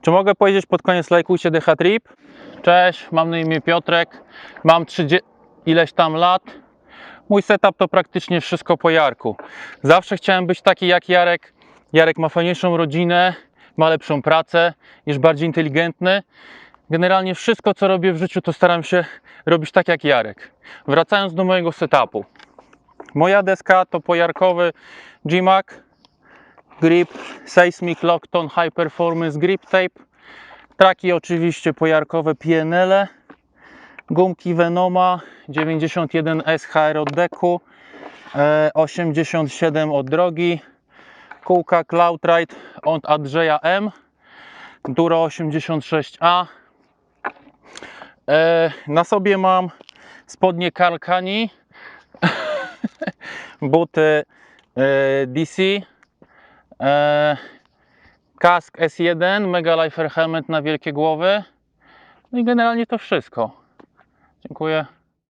Czy mogę powiedzieć pod koniec lajkujcie DH Trip? Cześć, mam na imię Piotrek, mam 30 ileś tam lat. Mój setup to praktycznie wszystko po Jarku. Zawsze chciałem być taki jak Jarek. Jarek ma fajniejszą rodzinę, ma lepszą pracę, jest bardziej inteligentny. Generalnie wszystko co robię w życiu to staram się robić tak jak Jarek. Wracając do mojego setupu. Moja deska to pojarkowy G-Mac Grip Seismic Lockton High Performance Grip Tape. Traki oczywiście pojarkowe PNL. -e. Gumki Venoma 91 SHR od deku, e, 87 od drogi. Kółka Cloudride od Andrzeja M. Duro 86A. E, na sobie mam spodnie Kalkani, buty e, DC, e, kask S1, Mega Lifer Helmet na wielkie głowy. No i generalnie to wszystko. Dziękuję.